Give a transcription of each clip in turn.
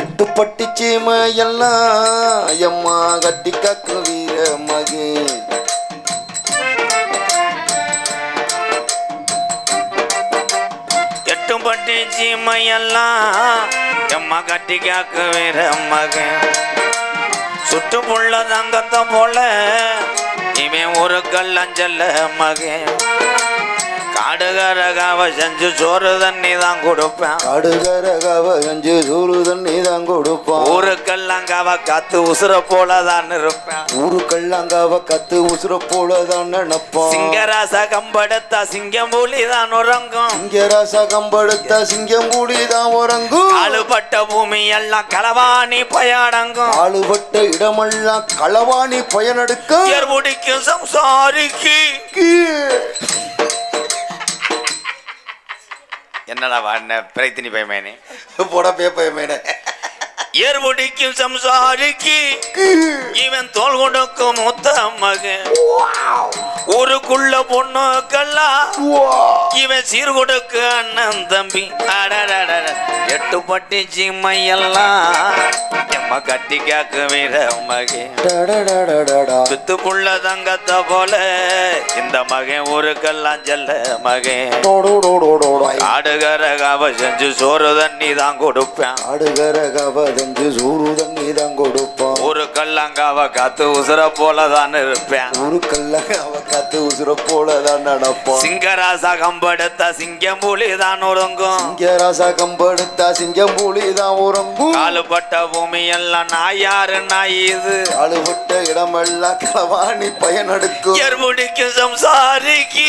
எட்டு பட்டி சீமையெல்லாம் எம்மா கட்டி காக்கும் வீர மகே. எட்டு பட்டி சீமையெல்லாம் எம்மா கட்டி காக்க வீர மகே. சுட்டு புள்ள தங்கத்தை போல இவன் ஒரு கல்லஞ்சல்ல மகன் காடுகரகாவ செஞ்சு சோறு தண்ணி தான் கொடுப்பேன். காடுகர கவ கஞ்சு சூறு தண்ணி தான் கொடுப்பான். ஊருக்கெல்லாம் கவ காத்து உசுர போல தான் இருப்பேன். ஊருக்கல்லாங்காவ கத்து உசுர போல தான் நினைப்பான். சிங்கராச கம்படுத்தா சிங்கம் புலி தான் உறங்கும். இங்க ராசா கம்படுத்த சிங்கம் கூடி தான் உறங்கும். ஆளுபட்ட பூமி எல்லாம் களவாணி பயடங்கும். ஆளுபட்ட இடமெல்லாம் களவாணி பயனெடுக்க. உயர் முடிக்கும் சம்சாரிக்கு. என்னடா வாடின? பிரைத்தினி பயமேனே போட பே மேட ஏர் முடிக்கும் சம்சாரிக்கு இவன் தோல் கொடுக்கும் மூத்த மகன் ஊருக்குள்ள பொண்ணுக்கெல்லாம் இவன் சீர் கொடுக்க அண்ணன் தம்பி. எட்டு பட்டி சிம்மையெல்லாம் எம்ம கட்டி காக்க வீர மகன். வித்துக்குள்ள தங்கத்தை போல இந்த மகன் ஊருக்கெல்லாம் செல்ல மகன். ஆடுகிற காவ செஞ்சு சோறு தண்ணி தான் கொடுப்பேன் ஆடுகர கவதஞ்சு சூறு தண்ணி தான் கொடுப்பான் ஊருக்கெல்லாம் காவ காத்து உசுர போல தான் இருப்பேன். ஊருக்கெல்லாம் அவ கத்து உசுர போல தான் நடப்பான். சிங்கராசா கம்பெடுத்த சிங்கம் புலி தான் உறங்கும். இங்க ராசா கம்பெடுத்தா சிங்கம் பூலி தான் உறங்கும். காலுப்பட்ட பூமி எல்லாம் நாயாரு நாய் இது. ஆளுபட்ட இடமெல்லாம் களவாணி பயனெடுக்கும். எர்முடிக்கு சம்சாரிக்கு.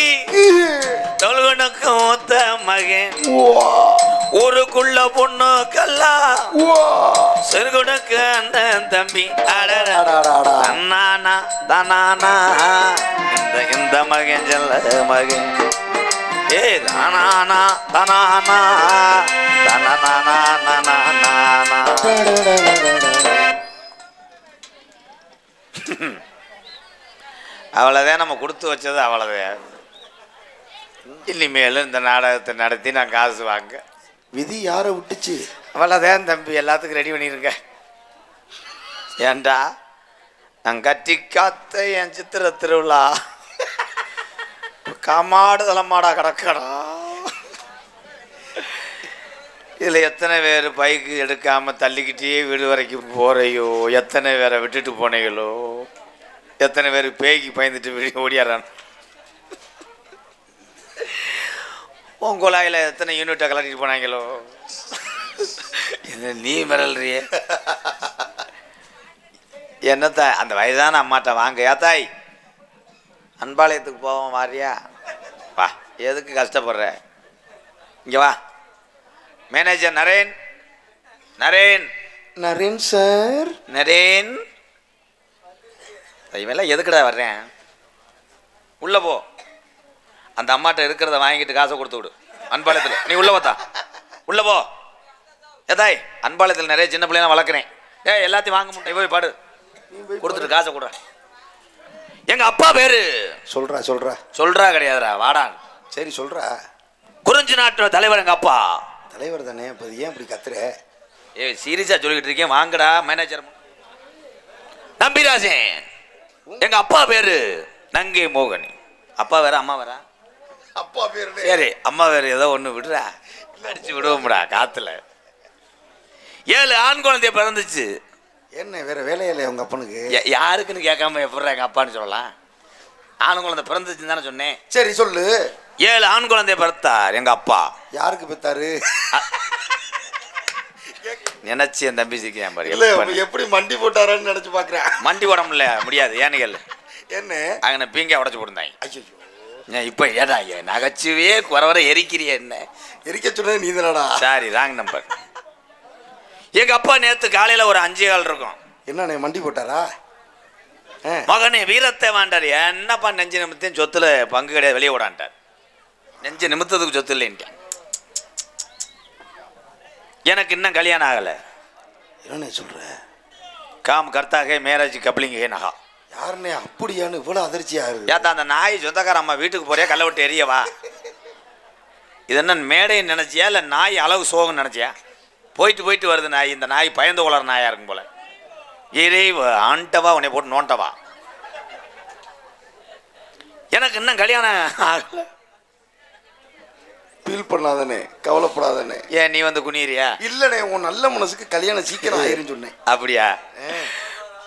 தொல்கனுக்கு மூத்த மகன். ஊருக்குள்ள பொண்ணுக்கெல்லாம் சிறுகுனுக்கு அண்ணன் தம்பி. தன்னானா தனானா. இந்த இந்த மகன் செல்ல மகன். ஏ தானானா தனானா. தனனானா நனானா அவ்வளோதான் நம்ம கொடுத்து வச்சது அவ்வளோதான் இனிமேல் இந்த நாடகத்தை நடத்தி நான் காசு வாங்க. விதி யாரை விட்டுச்சு? அவ்வளோதான் தம்பி எல்லாத்துக்கும் ரெடி பண்ணிருங்க. ஏண்டா? நான் கட்டி காத்த என் சித்திர திருவிழா. காமாடு தலைமாடா கிடக்கடா. இதில் எத்தனை பேர் பைக்கு எடுக்காமல் தள்ளிக்கிட்டே வீடு வரைக்கும் போகிறையோ எத்தனை பேரை விட்டுட்டு போனீங்களோ? எத்தனை பேர் பேய்க்கு பயந்துட்டு வெளியே ஓடியாரான் உன் குழாயில் எத்தனை யூனிட்டை கலட்டிட்டு போனாங்களோ? என்ன நீ மிரல்றியே? என்னத்த அந்த வயதான அம்மாட்ட வாங்க ஏத்தாய் அன்பாளையத்துக்கு போவோம் வாரியா? வா எதுக்கு கஷ்டப்படுற? இங்கே வா. மேனேஜர் நரேன். நரேன். நரேன் சார். நரேன். இவெல்லாம் எதுக்குடா வர்றேன்? உள்ள போ. அந்த அம்மாட்ட இருக்கிறத வாங்கிட்டு காசை கொடுத்து விடு. அன்பாளையத்தில். நீ உள்ள பார்த்தா. உள்ள போ. ஏதாய் அன்பாளையத்தில் நிறைய சின்ன பிள்ளைங்க வளர்க்குறேன். ஏய் எல்லாத்தையும் வாங்க முடியும். போய் பாடு. கொடுத்துட்டு காசை கொடு. எங்க அப்பா பேரு? சொல்றா சொல்றா. சொல்றா கிடையாதுடா வாடான் சரி சொல்றா. குறிஞ்சி நாட்டு தலைவர் எங்க அப்பா? தலைவர் தானே இப்போ ஏன் இப்படி கத்துற? ஏய் சீரியஸா சொல்லிக்கிட்டு இருக்கேன் வாங்கடா மேனேஜர் நம்பிராஜன் எங்க அப்பா பேரு? நங்கை மோகனி. அப்பா வேற அம்மா வேற? அப்பா பேரு சரி அம்மா வேற ஏதோ ஒன்று விடுறா. அடிச்சு விடுவோம்டா காத்துல. ஏழு ஆண் குழந்தை பிறந்துச்சு. என்ன வேற வேலையில்லை உங்க அப்பனுக்கு? யாருக்குன்னு கேட்காம எப்படிடா எங்க அப்பான்னு சொல்லலாம்? ஆண் குழந்தை பிறந்துச்சுன்னு தானே சொன்னேன். சரி சொல்லு. ஏழு ஆண் குழந்தை பிறத்தார் எங்க அப்பா. யாருக்கு பெத்தாரு? நினைச்சு என் தம்பி சிக்கிறேன் பாரு எப்படி மண்டி போட்டாரான்னு நினைச்சு பாக்குறேன். மண்டி போட முடியல முடியாது ஏன்னு கேளு. என்ன? அங்கே பீங்க உடச்சு போட்டிருந்தாங்க ஐயோ இப்போ ஏடா ஏன் நகைச்சுவையே குறை வர எரிக்கிறிய என்ன? எரிக்க சொன்னது நீ தானடா சாரி ராங் நம்பர் எங்க அப்பா நேத்து காலையில ஒரு அஞ்சு கால் இருக்கும். என்னண்ணே மண்டி போட்டாரா? மகனே வீரத்தை வேண்டார். என்னப்பா நெஞ்சு நிமித்தம் சொத்துல பங்கு கிடையாது வெளியே விடான்ட்டார் நெஞ்சு நிமித்தத்துக்கு சொத்து இல்லைன்ட்டான். எனக்கு இன்னும் கல்யாணம் ஆகலை. என்னண்ணே சொல்ற? காம் கர்த்தாக மேரேஜ் கப்ளிங் நகா. யாருண்ணே அப்படியான்னு இவ்வளவு அதிர்ச்சியா இருக்கு ஏத்தா அந்த நாய் சொந்தக்கார அம்மா வீட்டுக்கு போறியா கல்லை விட்டு எரியவா இது என்ன மேடைன்னு நினைச்சியா இல்லை நாய் அளவு சோகம்னு நினைச்சியா? போயிட்டு போயிட்டு வருது நாய். இந்த நாய் பயந்து கொளற நாயா இருக்கும் போல. இறை ஆண்டவா உன்னை போட்டு நோண்டவா? எனக்கு இன்னும் கல்யாணம் ஆகல. ஃபீல் பண்ணாதனே கவலைப்படாதனே ஏன் நீ வந்து குனியறியா? இல்லனே உன் நல்ல மனசுக்கு கல்யாணம் சீக்கிரம் ஆயிருன்னு சொன்னேன். அப்படியா?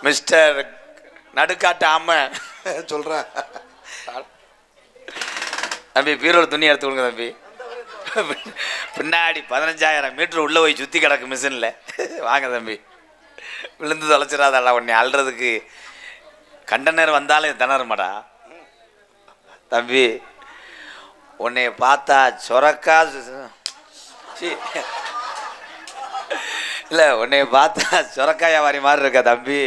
மிஸ்டர் நடுக்காட்டு ஆம சொல்றா தம்பி பீரோல துணி எடுத்து கொடுங்க தம்பி. பின்னாடி பதினஞ்சாயிரம் மீட்ரு உள்ளே போய் சுற்றி கிடக்கு மிஷினில் வாங்க தம்பி. விழுந்து தொலைச்சிடாதடா உன்னை அல்றதுக்கு. கண்டனர் வந்தாலும் திணறுமாடா. தம்பி உன்னை பார்த்தா சொரக்கா இல்லை உன்னை பார்த்தா சொரக்காய் வியாபாரி மாதிரி இருக்க தம்பி.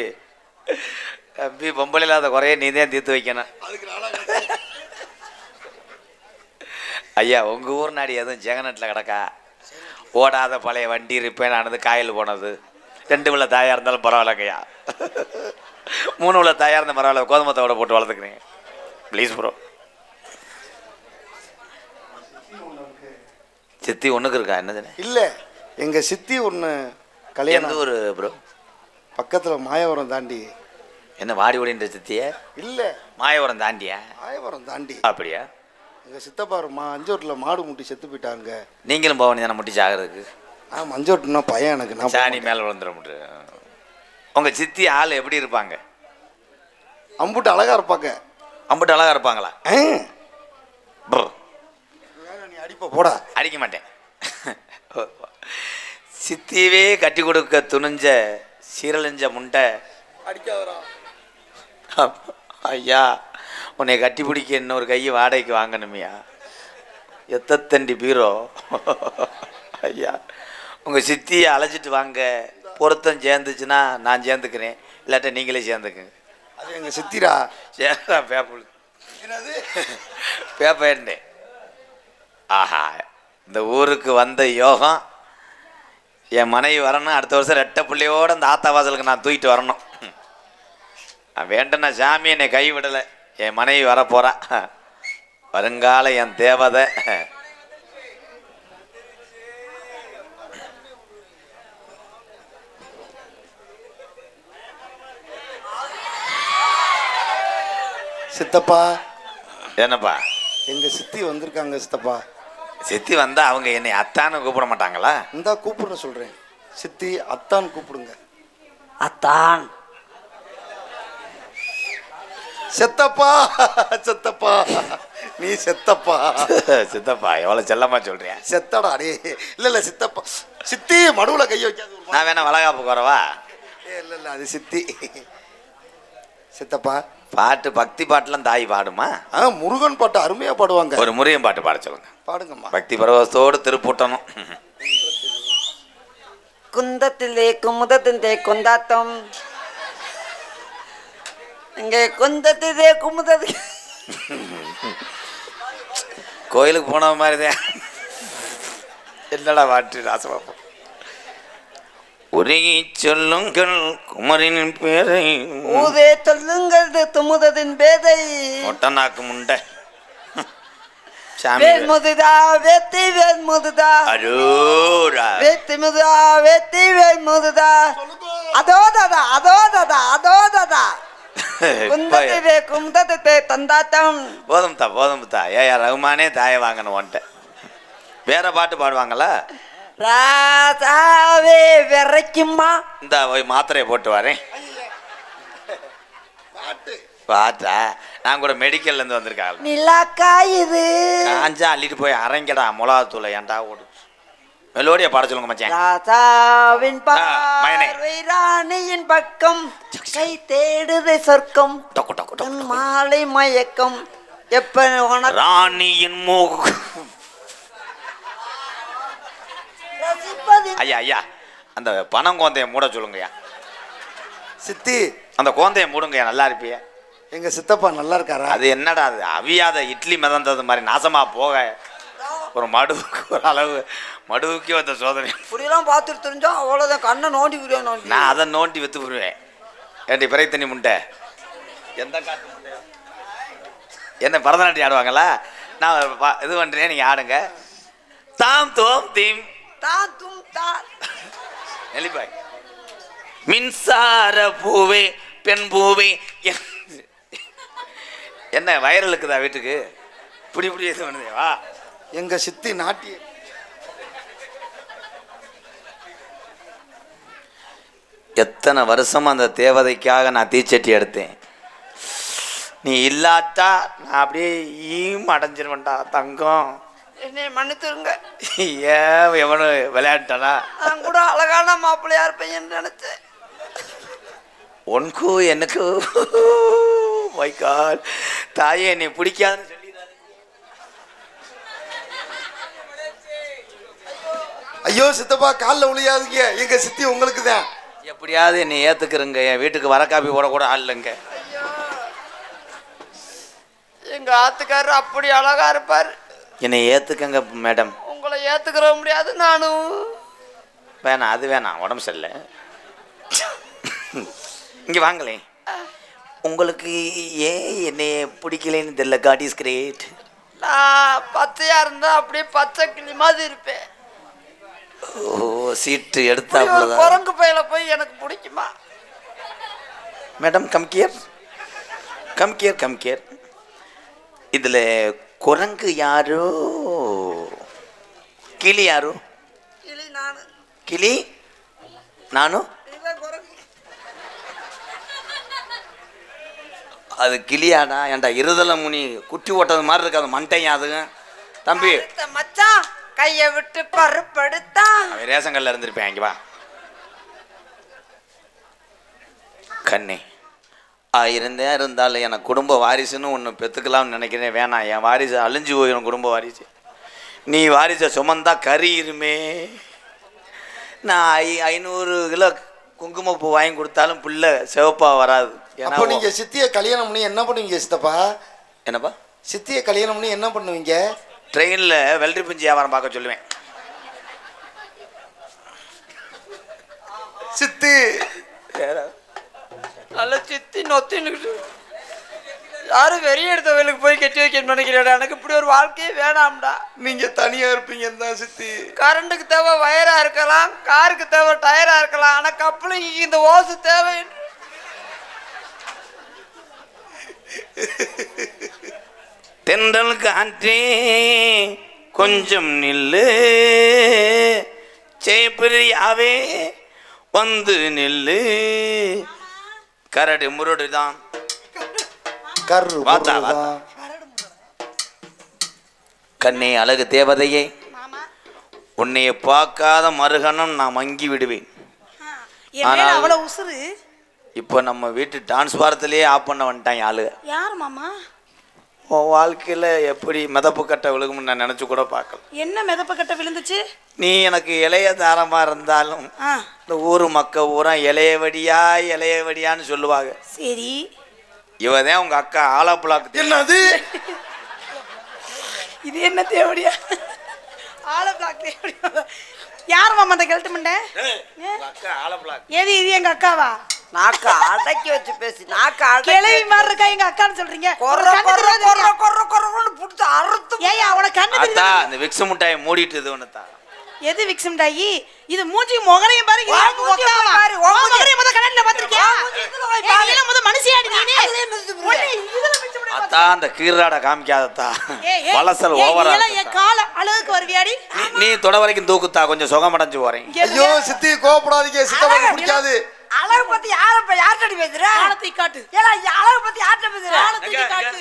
தம்பி பொம்பளை இல்லாத குறைய நீ தான் தீர்த்து வைக்கணும். ஐயா உங்கள் ஊர் நாடி எதுவும் ஜெகநட்டில் கிடக்கா? ஓடாத பழைய வண்டி ரிப்பேர் ஆனது காயில் போனது. ரெண்டு உள்ள தாயாக இருந்தாலும் பரவாயில்லங்கய்யா. மூணு உள்ள தாயாக இருந்தால் பரவாயில்ல கோதுமத்தோட போட்டு வளர்த்துக்கிறேன். Please bro. சித்தி ஒன்றுக்கு இருக்கா? என்னதுன்னு? இல்ல எங்க சித்தி எந்த கல்யாணம் ஊர் ப்ரோ? பக்கத்துல மாயவரம் தாண்டி. என்ன வாடி ஓடின்ற சித்திய? இல்ல. மாயவரம் தாண்டியா? மாயவரம் தாண்டி. அப்படியா? எங்க சித்தப்பா மா அஞ்சோட்டில் மாடு முட்டி செத்து போயிட்டாங்க. நீங்களும் போக வேண்டியதானே முட்டி சாகிறதுக்கு? ஆ மஞ்சோட்டுனா பையன் எனக்கு நான் சாணி. மேலே விழுந்துட முடியும் உங்கள் சித்தி ஆள் எப்படி இருப்பாங்க? அம்புட்டு அழகா இருப்பாங்க. அம்புட்டு அழகா இருப்பாங்களா? நீ அடிப்ப போடா. அடிக்க மாட்டேன். சித்தியவே கட்டி கொடுக்க துணிஞ்ச சீரழிஞ்ச முண்டை. அடிக்காதடா. ஐயா உன்னை கட்டி பிடிக்க இன்னொரு கையை வாடகைக்கு வாங்கணுமையா? எத்தத்தண்டி பீரோ? ஐயா உங்கள் சித்தியை அழைச்சிட்டு வாங்க. பொருத்தம் சேர்ந்துச்சுன்னா நான் சேர்ந்துக்கிறேன். இல்லாட்ட நீங்களே சேர்ந்துக்குங்க. அது எங்க சித்திரா? சேர்ந்தா பேப்பர் என்னது? பேப்பேன்னே ஆஹா இந்த ஊருக்கு வந்த யோகம். என் மனைவி வரணும். அடுத்த வருஷம் ரெட்டை பிள்ளையோட இந்த ஆத்தா வாசலுக்கு நான் தூக்கிட்டு வரணும். நான் வேண்டன சாமி என்னை கைவிடலை. என் மனைவி வரப்போறா. வருங்கால என் தேவதை. சித்தப்பா. என்னப்பா? எங்க சித்தி வந்திருக்காங்க சித்தப்பா. சித்தி வந்தா அவங்க என்னை அத்தான்னு கூப்பிட மாட்டாங்களா? இந்தா கூப்பிடுற சொல்றேன். சித்தி அத்தான் கூப்பிடுங்க. அத்தான். செத்தப்பா செத்தப்பா. நீ செத்தப்பா. சித்தப்பா எவ்வளோ செல்லமா சொல்றியா? செத்தடா அடே இல்ல இல்ல சித்தப்பா. சித்தி மடுவுல கை வைக்காத ஒரு மா- நான் வேணா வளகாப்பு குறவா ஏ, இல்ல இல்ல அது சித்தி. சித்தப்பா. பாட்டு பக்தி பாட்டுலாம் தாய் பாடுமா? ஆ முருகன் பாட்டு அருமையா பாடுவாங்க. ஒரு முறையும் பாட்டு பாட சொல்லுங்க. பாடுங்கம்மா. பக்தி பரவசத்தோடு திருப்பூட்டணும். குந்தத்திலே குமுதத்திலே கொந்தாட்டம். இங்கே குந்தத்திலே குமுதது. கோயிலுக்கு போன மாதிரி தான் என்னடா பாட்டு ராசபாப்பம் உருகி சொல்லுங்கள் குமரின் பேரை ஊதே சொல்லுங்கள் துமுதத்தின் பேதை. ஒட்டநாக்கு முண்டை. சாமி வேல் முதுதா வேத்தி வேல் முதுதா. அரோரா வேத்தி முதுதா வேத்தி வேல் முதுதா. அதோ தாதா அதோ தாதா அதோ தாதா. குந்தத்திலே குமுதத்திலே தந்தாட்டம் போதும் தா போதும் தா. ஏயா ரகுமானே தாயை வாங்கணும் உன்ட்ட. வேற பாட்டு பாடுவாங்களா ராசாவே விரைக்குமா? இந்த போய் மாத்திரையை போட்டு வரேன். பாட்டு. நான் கூட மெடிக்கல்ல இருந்து வந்திருக்காங்க நிலாக்கா இது காஞ்சா அள்ளிட்டு போய் அரைங்கடா மிளகாத்தூளை ஏன்டா ஓடு. மெலோடியா பாட சொல்லுங்க மச்சான். ராசாவின். பார்வை ராணியின் பக்கம். கை தேடுது சொர்க்கம். டொக்கு டொக்கு தன் டொக்கு. மாலை மயக்கம். எப்ப உனக்கு? ராணியின் ரசிப்பது ஐயா ஐயா அந்த பணம் கோந்தைய மூட சொல்லுங்கய்யா. சித்தி. அந்த கோந்தைய மூடுங்கய்யா நல்லா இருப்பிய. எங்க சித்தப்பா நல்லா இருக்காரா? அது என்னடா அது அவியாத இட்லி மிதந்தது மாதிரி நாசமா போக. ஒரு மடுவுக்கு ஒரு அளவு மடுவுக்கே வந்த சோதனை. இப்படியெல்லாம் பார்த்துட்டு தெரிஞ்சா அவ்வளோதான் கண்ணை நோண்டி விடுவேன் நான். அதை நோண்டி வித்து போடுவேன் ஏண்டி பிறை தண்ணி முண்டை? எந்த காட்டு முண்டை? என்ன பரதநாட்டியம் ஆடுவாங்களா? நான் இது பண்ணுறேன் நீங்கள் ஆடுங்க. தாம் தோம் தீம். தான் தும் தான் நெல்லிப்பாய். மின்சார பூவே பெண் பூவே. என்- என்ன வைரல் இருக்குதா வீட்டுக்கு? இப்படி இப்படி எது பண்ணுதே வா. எங்க சித்தி நாட்டிய எத்தனை வருஷமா அந்த தேவதைக்காக நான் தீச்சட்டி எடுத்தேன். நீ இல்லாட்டா நான் அப்படியே ஈம் அடைஞ்சிருவேன்டா தங்கம். என்னை மன்னித்துருங்க. ஏன் எவனு விளையாட்டானா நான் கூட அழகான மாப்பிள்ளையா இருப்பேன்னு நினைச்சேன். உனக்கு எனக்கு மைக்கால் தாயே நீ பிடிக்காதுன்னு ஐயோ சித்தப்பா காலில் விழியாதீங்க எங்க சித்தி உங்களுக்கு தான் எப்படியாவது என்னை ஏத்துக்கிறங்க. என் வீட்டுக்கு வர காப்பி போடக்கூட ஆள் இல்லைங்க. எங்க ஆத்துக்காரர் அப்படி அழகா இருப்பார். என்னை ஏத்துக்கங்க மேடம். உங்களை ஏத்துக்கிற முடியாது நானும். வேணாம் அது வேணாம். உடம்பு சரியில்லை. இங்கே வாங்களேன். உங்களுக்கு ஏன் என்னை பிடிக்கலைன்னு தெரியல. காட் இஸ் கிரேட் நான் பச்சையா இருந்தா அப்படியே பச்சை கிளி மாதிரி இருப்பேன். ஓ சீட்டு எடுத்தாப்புலதான் குரங்கு பையில போய் எனக்கு பிடிக்குமா? Madam come here come here come here இதில் குரங்கு யாரோ? கிளி யாரோ? கிளி நானு. கிளி? நானும் அது கிளியாடா ஏன்டா இருதல முனி குட்டி ஓட்டது மாதிரி இருக்கு அது. மண்டையும் அதுங்க தம்பி மச்சான். கைய விட்டு பருப்படுத்தான் அவன் ரேஷன் கல்ல இருந்திருப்பேன் இங்க வா. கண்ணே ஆ இருந்தேன் இருந்தாலும் எனக்கு குடும்ப வாரிசுன்னு ஒன்று பெற்றுக்கலாம்னு நினைக்கிறேன் வேணாம். என் வாரிசு அழிஞ்சு போயிடும் குடும்ப வாரிசு. நீ வாரிசை சுமந்தா கறி இருமே. நான் ஐ ஐநூறு கிலோ குங்குமப்பூ வாங்கி கொடுத்தாலும் புள்ள சிவப்பா வராது. ஏன்னா அப்போ நீங்க சித்தியை கல்யாணம் பண்ணி என்ன பண்ணுவீங்க சித்தப்பா? என்னப்பா? சித்தியை கல்யாணம் பண்ணி என்ன பண்ணுவீங்க? ட்ரெயினில் வெள்ளரி பிஞ்சு வியாபாரம் பார்க்க சொல்லுவேன். சித்தி. நல்ல சித்தி நொத்தின்னு யாரும் வெறிய எடுத்தவங்களுக்கு போய் கட்டி வைக்கணும்னு நினைக்கிறேன் எனக்கு இப்படி ஒரு வாழ்க்கையே வேணாம்டா. நீங்க தனியா இருப்பீங்கன்னு தான் சித்தி. கரண்ட்டுக்கு தேவை வயரா இருக்கலாம் காருக்கு தேவை டயரா இருக்கலாம் ஆனா கப்பலுக்கு இந்த ஓசு தேவை. தென்றல் காற்றே கொஞ்சம் நில்லு. சேப்பிரியாவே வந்து நில்லு. கரடு முரடு தான். கரு வாத்தா. கண்ணே அழகு தேவதையே உன்னைய பார்க்காத மறுகணம் நான் மங்கி விடுவேன். ஆனால்- உசுறு. இப்போ நம்ம வீட்டு டான்ஸ் வாரத்திலேயே ஆஃப் பண்ண வந்துட்டான் ஆளு. யார் மாமா? உன் வாழ்க்கையில் எப்படி மிதப்பு கட்ட விழுகும்னு நான் நினச்சி கூட பார்க்கல. என்ன மிதப்ப கட்ட விழுந்துச்சு? நீ எனக்கு இளைய தாரமாக இருந்தாலும் இந்த ஊர் மக்க ஊரா இளையவடியா இளையவடியான்னு சொல்லுவாங்க. சரி. இவதான் உங்க அக்கா ஆலாப்புலாக்கு என்னது? இது என்ன தேவடியா? பிளாக் தேவடியா? யார் மாமா அந்த கெல்ட்டு மண்டை? அக்கா ஆலப்புலாக்கு எது இது எங்க அக்காவா? நாக்க அடக்கி வச்சு பேசி நாக்க கிளவி மாதிரி இருக்கா எங்க அக்கான்னு சொல்றீங்க கொர்ற உனக்கு கண்ணு கொர்ற தெரியாதா? கொர்றன்னு புடிச்சு அறுத்து ஏய்யா உனக்கு கண்ணு அத்தா தெரியுதா இந்த விக்ஸ் முட்டாயை மூடிட்டு இது ஒண்ணுத்தா எது விக்ஸம் டாயி இது மூஞ்சி முகரையும் பாரு இது வா, எனக்கு மூஞ்சி? பாரு, உன். முகரையும் முத கண்ணாடில பாத்திருக்கியா? வா, மூஞ்சி இதுல போய் ஏய், பாரு. முத மனுஷியாடி நீனு? உன்னை இதுல. அத்தா அந்த கீராட காமிக்காதத்தா ஏய், ஏய், வளசல் ஏய், ஓவரா நீ எல்லாம் என் கால அழகுக்கு வருவியாடி நீ நீ தொட வரைக்கும் தூக்குத்தா கொஞ்சம் சுகமடைஞ்சு போறேன் இங்க ஐயோ இருங்க. சித்தி கோவப்படாதீங்க சித்தப்பாக்கு பிடிக்காது அழகு பத்தி யார யார்கிட்ட பேசுற? காலத்தை காட்டு. ஏல அழகு பத்தி யார்கிட்ட பேசுற? காலத்தை காட்டு.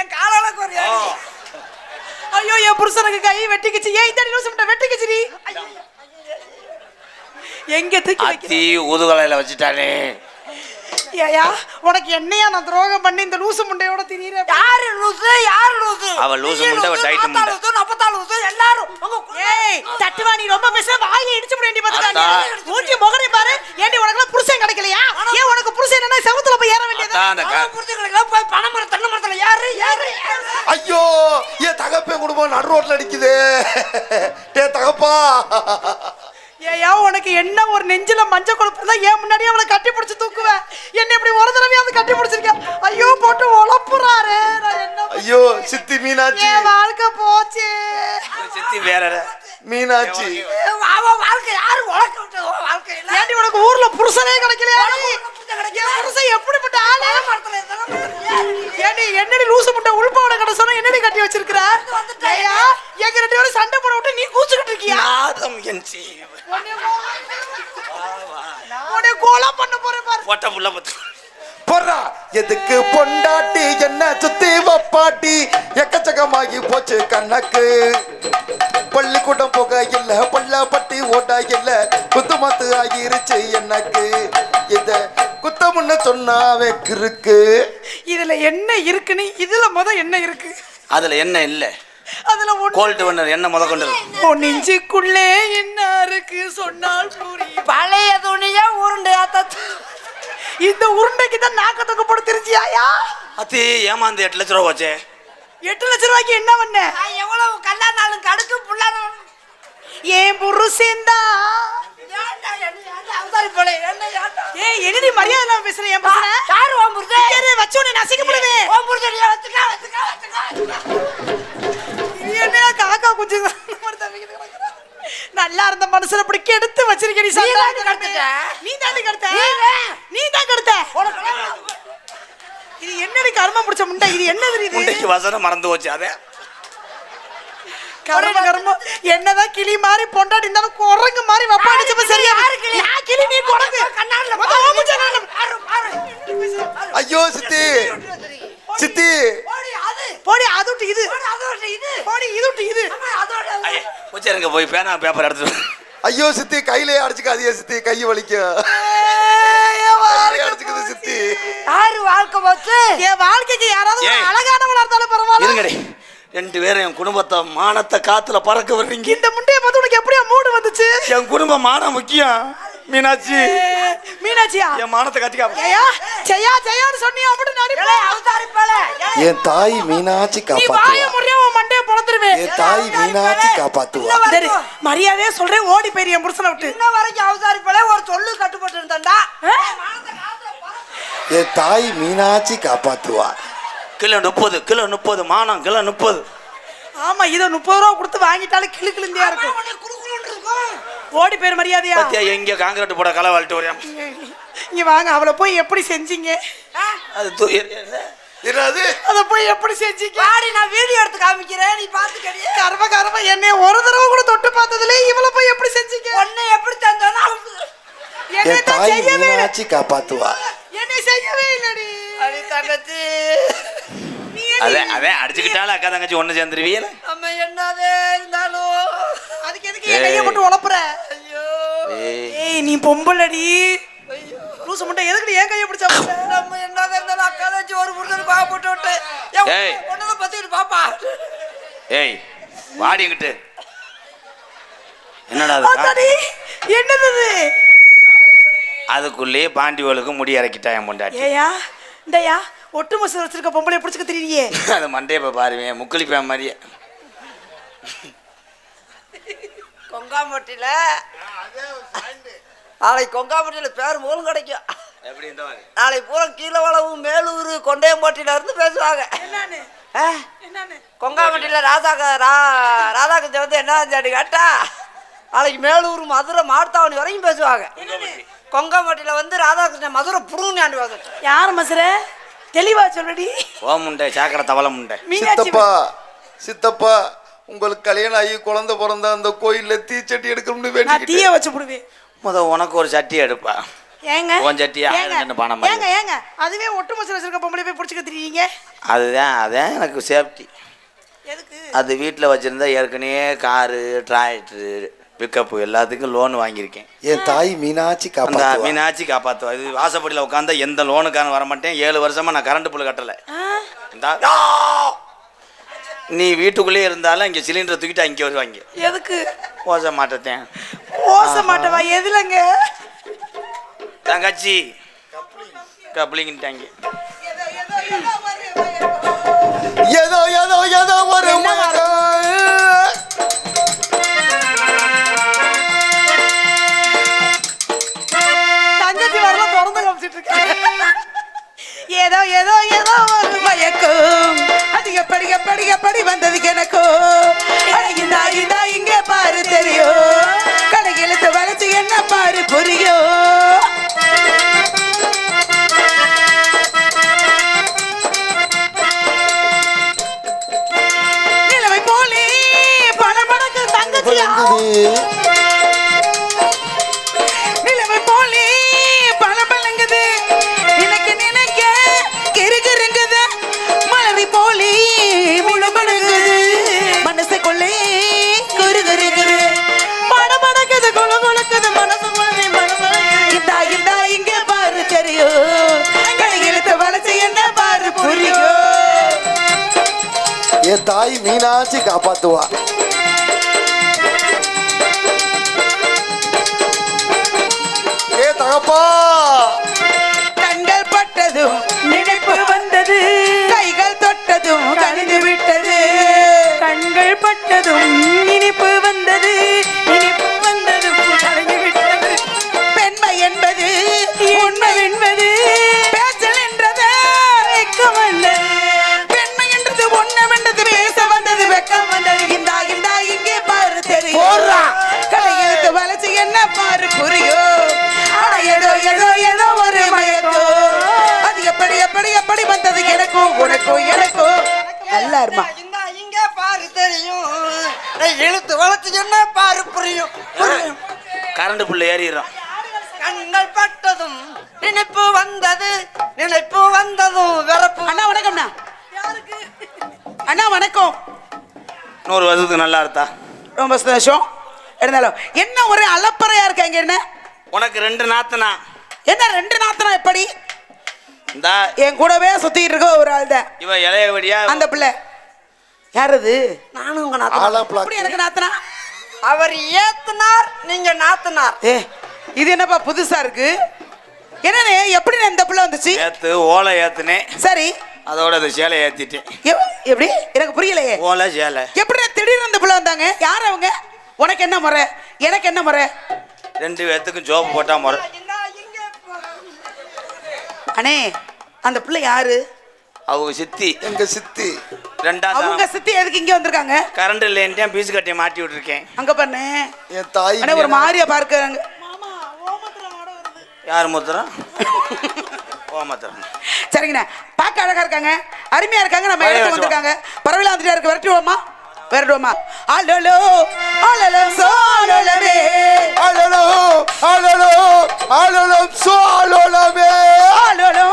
என் கால அழகு ஒரு ஐயோ என் புருஷனுக்கு கை வெட்டிக்கிச்சு. ஏன் இந்த நிமிஷம் வெட்டிக்கிச்சுடி எங்க தூக்கி அத்தி ஊதுகலையில வச்சுட்டானே. ஏயா உனக்கு என்னையா நான் துரோகம் பண்ணி இந்த லூசு முண்டையோட திரியற யாரு லூசு? யாரு லூசு? அவ லூசு முண்டை, அவ ஆத்தா முண்டை. லூசு நப்பத்தா லூசு எல்லாரும் உங்க ஏய் தட்டுவா நீ ரொம்ப பேச வாயை இடிச்சு போட அத்தா. மூஞ்சி முகரை பாரு. ஏண்டி உனக்கு புருஷன் கிடைக்கலையா? ஏன் உனக்கு புருஷன் என்ன செவுத்துல போய் ஏற வேண்டியது? அந்த அவன் க- புரிஞ்சுக்கலாம் போய் பனை மரம் தென்னை மரத்துல யாரு யாரு? ஐயோ என் தகப்பன் குடும்பம் நடு ரோட்ல அடிக்குது. டே தகப்பா. ஏயா உனக்கு என்ன ஒரு நெஞ்சில மஞ்சள் கொழுப்பு இருந்தா ஏன் முன்னாடி அவளை கட்டி பிடிச்சு தூக்குவ? என்ன இப்படி ஒரு தடவையாவது கட்டி பிடிச்சிருக்கேன் ஐயோ போட்டு உழப்புறாரு நான் என்ன பண்ண- ஐயோ சித்தி மீனாட்சி. என் வாழ்க்கை போச்சு. சித்தி வேற. மீனாட்சி. வாழ்க்கை. யாரு உழக்க விட்டது. உன் வாழ்க்கையில. ஏண்டி உனக்கு ஊர்ல புருஷனே கிடைக்கலையா புருஷன் கிடைக்கல. என் புருஷன் எப்படிப்பட்ட ஆளு மரத்துல இதெல்லாம் பண்றது. ஏண்டி என்னடி லூசு முட்டை உள்பாவோட கடை சொன்னா என்னடி கட்டி வச்சிருக்கிற வந்துட்டேன். ஏய்யா, எங்க ரெண்டு பேரும் சண்டை போட விட்டு நீ கூச்சுக்கிட்டு இருக்கியா நாதம் என் சீவன். உன்னை கோலா பண்ண போறேன் பத்து போறா. எதுக்கு பொண்டாட்டி? என்ன சுத்தி வப்பாட்டி? எக்கச்சக்கமாகி போச்சு கண்ணக்கு பள்ளிக்கூடம் போக இல்ல பள்ள பட்டி ஓட்ட இல்ல. குத்து மத்து ஆகிருச்சு எனக்கு. இத குத்தமுன்னு சொன்னாவே கிறுக்கு இதுல என்ன இருக்குன்னு இதுல முத என்ன இருக்கு? அதுல என்ன இல்ல. அதுல கோல்டு வண்ணர் என்ன முத கொண்டு? உன் நெஞ்சுக்குள்ளே என்ன இருக்கு சொன்னால் புரியும் பழைய துணிய உருண்டையா தத்து இந்த உருண்டைக்கு தான் நாக்க தொக்க படுத்துருச்சியாயா அத்தி ஏமாந்து எட்டு லட்ச ரூபா போச்சே. எட்டு லட்சம் ரூபாய்க்கு என்ன பண்ண? நான் எவ்வளவு கல்யாணம் கடுக்கு புள்ளாரும் ஏன் ஏய் என்னடி மரியாதை இல்லாம பேசுற என் பசங்க? யாரு உன் புருஷன் வச்சு உன்னை நசிக்கப்படுவேன் உன் புருஷன் வச்சுக்கா வச்சுக்கா வச்சுக்கா என்ன காக்கா குஞ்சு நல்லா இருந்த மனசுல இப்படி கெடுத்து வச்சிருக்க நீ சண்டை கெடுத்துட்ட. நீ தாண்டி கெடுத்த? நீ தான். நீ தான் கெடுத்த இது என்னடி கர்மம் பிடிச்ச முண்டை? இது என்ன இது? முண்டைக்கு வசனம் மறந்து போச்சு அதே. கர்மம் கர்மம் என்னதான் கிளி மாதிரி பொண்டாடி இருந்தாலும் குரங்கு மாதிரி வப்பா அடிச்சப்ப சரியா? நான் கிளி? நீ குரங்கு? கண்ணாடில. ஐயோ சித்தி. சித்தி. போடி, அது. போடி அது இது. போடி, இது. போடி இது. உச்சருங்க போய் பேனா பேப்பர் எடுத்துட்டு வா. ஐயோ சித்தி கையிலே அடிச்சுக்காதீங்க சித்தி கை வலிக்கும் அடிச்சுக்குது சித்தி. யாரு வாழ்க்கை போச்சு? என் வாழ்க்கைக்கு யாராவது. அழகானவளா இருந்தாலும் பரவாயில்ல. இருங்கடி. ரெண்டு பேரும் என் குடும்பத்தை மானத்தை காத்துல பறக்க வர்றீங்க இந்த முண்டைய பார்த்து உனக்கு எப்படியா மூடு வந்துச்சு? என் குடும்ப மானம் முக்கியம் மீனாட்சி. மீனாட்சியா? என் மானத்தை காட்டிக்கா ஜெயா ஜெயான்னு சொன்னியா அப்படி ஏலே, நடிப்பா அவதாரி போல. ஏலே, என் தாய் மீனாட்சி காப்பாத்துவா? மண்டைய பொழந்துருவேன் என் தாய் மீனாட்சி காப்பாத்துவா? சரி மரியாதையா சொல்றேன் ஓடி போயிரு என் புருஷனை விட்டு. இன்ன வரைக்கும் அவதாரி போல ஒரு சொல்லு கட்டுப்பட்டு இருந்தாண்டா என் தாய் மீனாட்சி காப்பாத்துவா? கிலோ முப்பது கிலோ முப்பது மானம் கிலோ முப்பது. ஆமா இதை முப்பது ரூபா கொடுத்து வாங்கிட்டாலும் கிளு கிளுந்தியா இருக்கும். ஓடி போயிரு மரியாதையா. எங்க காங்கிரீட் போட களை வாழ்ட்டு வரேன் இங்க வாங்க அவளை போய் எப்படி செஞ்சீங்க? அது தூ- எ- எ- இராது அதை போய் எப்படி செஞ்சீங்க? பாடி நான் வீடியோ எடுத்து காமிக்கிறேன் நீ பாத்துக்கடி கர்ம கர்ம என்னைய ஒரு தடவை கூட தொட்டு பார்த்ததுல இவளை போய் எப்படி செஞ்சீங்க? ஒன்னு எப்படி தந்தானோ என்னை தான் தாய் செய்யவே. மீனாட்சி காப்பாத்துவா. என்னை செய்யவே இல்லடி. அடி தங்கச்சி. நீ அதே அதே அடிச்சுக்கிட்டாலும் அக்கா தங்கச்சி ஒண்ணு சேர்ந்துருவீல நம்ம என்னதே இருந்தாலும். அதுக்கு எதுக்கு என் கையை போட்டு உழப்புற ஐயோ. ஏய் நீ பொம்பளடி. லூசு முட்டை எதுக்கு என் கையை பிடிச்சா நம்ம என்னதே இருந்தாலும் அக்கா தங்கச்சி ஒரு புருஷன் பாவ போட்டு விட்டு. ஏய். ஒன்னதை பத்திட்டு பாப்பா. ஏய் வாடி எங்கிட்டு என்னடா அது கா- அத்தாடி என்னது இது? அதுக்குள்ளேயே பாண்டிவலுக்கு முடி இறக்கிட்டா என் பொண்டாட்டி. ஏயா இந்தயா ஒட்டு மசல் வச்சிருக்க பொம்பளை பிடிச்சுக்க தெரியலையே அது மண்டையை போய் பாருங்க முக்குளிப்பேன் மாதிரியே. கொங்காம்பட்டியில நாளைக்கு கொங்காம்பட்டியில பேர் மூலம் கிடைக்கும். எப்படி இந்த மாதிரி? நாளைக்கு பூரா கீழே வளவு மேலூர் கொண்டையம்பட்டியில இருந்து பேசுவாங்க. என்னன்னு? ஆ? என்னன்னு? கொங்காம்பட்டியில ராதாக்க ரா ராதாகிருஷ்ணன் வந்து என்ன செஞ்சாடி கேட்டா நாளைக்கு மேலூர் மதுரை மார்த்தாவணி வரைக்கும் பேசுவாங்க. கொங்காம்பட்டியில வந்து ராதாகிருஷ்ணன் மதுரை புருங்கண்ணாண்டி வந்துட்டு யார் மசுர தெளிவா சொல்லுடி. ஓ முண்டை சாக்கடை தவளை முண்டை. சித்தப்பா சித்தப்பா உங்களுக்கு கல்யாணம் ஆகி குழந்தை பிறந்தா அந்த கோயில்ல தீச்சட்டி எடுக்கணும்னு வேண்டிக்கிட்டு. தீய வச்சு புடுவேன். முத உனக்கு ஒரு சட்டி எடுப்பா. ஏங்க? உன் சட்டியா? பானம் மாதிரி. ஏங்க ஏங்க அதுவே ஒட்டு மசல் வச்சிருக்க பொம்பளை போய் பிடிச்சுக்க தெரியுங்க அதுதான் அதான் எனக்கு சேஃப்டி எதுக்கு? அது வீட்டில் வச்சுருந்தா ஏற்கனவே காரு டிராக்டரு பிக்கப்பு எல்லாத்துக்கும் லோன் வாங்கியிருக்கேன். என் தாய் மீனாட்சி அந்த காப்பாத்துவா? மீனாட்சி காப்பாற்றுவா இது வாசப்படியில் உட்காந்தா எந்த லோனுக்கான வர மாட்டேன் ஏழு வருஷமா நான் கரண்ட் புல் கட்டலை! நீ வீட்டுக்குள்ளேயே இருந்தாலும் இங்கே சிலிண்டரை தூக்கிட்டு அங்கே வருவாங்க. எதுக்கு? ஓச மாட்டேன் ஓச மாட்டவா? எதுலங்க? தங்கச்சி. கப்ளிங்கிட்டாங்க என் தாய் மீனாட்சி காப்பாத்துவா. ஏ தகப்பா! கண்கள் பட்டதும் நினைப்பு வந்தது. கைகள் தொட்டதும் கழிந்து விட்டது. கண்கள் பட்டதும் நினைப்பு வந்தது. கரண்ட் புள்ள ஏறிடுறோம் கண்கள் பட்டதும் நினைப்பு வந்தது நினைப்பு வந்ததும் வெறப்பு அண்ணா வணக்கம்ண்ணா அண்ணா. வணக்கம். நூறு வருஷத்துக்கு நல்லா இருந்தா ரொம்ப சந்தோஷம். இருந்தாலும் என்ன ஒரு அலப்பறையா இருக்காங்க என்ன? உனக்கு ரெண்டு நாத்தனா? என்ன ரெண்டு நாத்தனா எப்படி? இந்த. என் கூடவே சுத்திட்டு இருக்க ஒரு ஆள் தான் இவ இளைய வழியா அந்த பிள்ளை. யார் அது? நானும் உங்க பிளாக் எனக்கு நாத்தனா? அவர் ஏத்துனார் நீங்க நாத்தனார். ஏ இது என்னப்பா புதுசா இருக்கு? என்னண்ணே எப்படி இந்த பிள்ளை வந்துச்சு? ஏத்து ஓலை ஏத்துனேன். சரி. அதோட அந்த சேலை ஏத்திட்டேன். எப்- எப்படி? எனக்கு புரியலையே. ஓலை சேலை. எப்படி திடீர்னு இந்த பிள்ளை வந்தாங்க? யார் அவங்க? உனக்கு என்ன முறை? எனக்கு என்ன முறை? ரெண்டு பேத்துக்கும் ஜோப்பு போட்டா முறை. அண்ணே அந்த பிள்ளை யாரு? அவங்க சித்தி. எங்க சித்தி? ரெண்டாம் அவங்க சித்தி எதுக்கு இங்க வந்திருக்காங்க? கரண்ட் இல்லைன்ட்டேன் பீஸ் கட்டியை மாட்டி விட்டுருக்கேன். அங்க பண்ணு என் தாய் அண்ணே ஒரு மாரியா பார்க்கறாங்க. யார் முத்திரம்? ஓமத்திரம் சரிங்கண்ணா. பார்க்க அழகா இருக்காங்க. அருமையா இருக்காங்க. நம்ம வச்சுவா. வந்திருக்காங்க. பரவாயில்ல வந்துட்டா இருக்கு விரட்டுவோமா விரட்டுவோமா ஆலோலோ ஆலோலோ சோலோலமே. அலலோ அலலோ அலலம் சோலோலமே. ஆலோலோ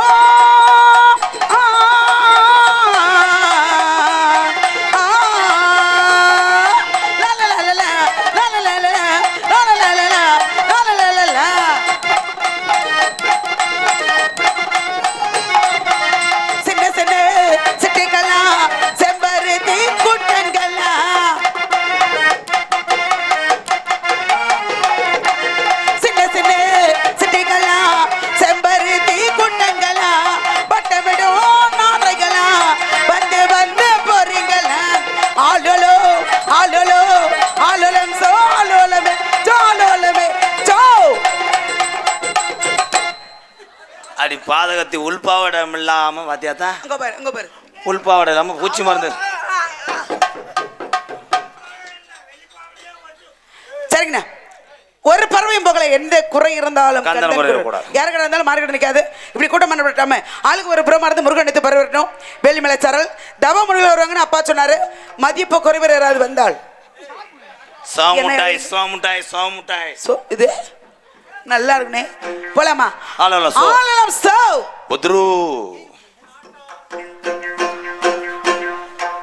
பாதகத்தி உள்பாவடம் இல்லாம பாத்தியாத்தான் அங்க பாரு அங்க பாரு. உள்பாவடம் இல்லாம பூச்சி மருந்து. சரிங்கண்ணா. ஒரு பறவையும் போகல. எந்த குறை இருந்தாலும். யாருக்கிட்ட இருந்தாலும் மார்க்கெட் நிற்காது இப்படி கூட்டம் பண்ண விட்டாம ஆளுக்கு ஒரு புறம் மறந்து முருகன் எடுத்து பரவிடணும் வேலிமலை சாரல் தவ முனிகள் வருவாங்கன்னு அப்பா சொன்னாரு. மதிப்பு குறைவர் யாராவது வந்தால்? சோமுட்டாய் சோமுட்டாய் சோமுட்டாய் சோ இது நல்லா இருக்குனே போலாமா ஆலலம் சோ. ஆலலம் சோ. உத்ரு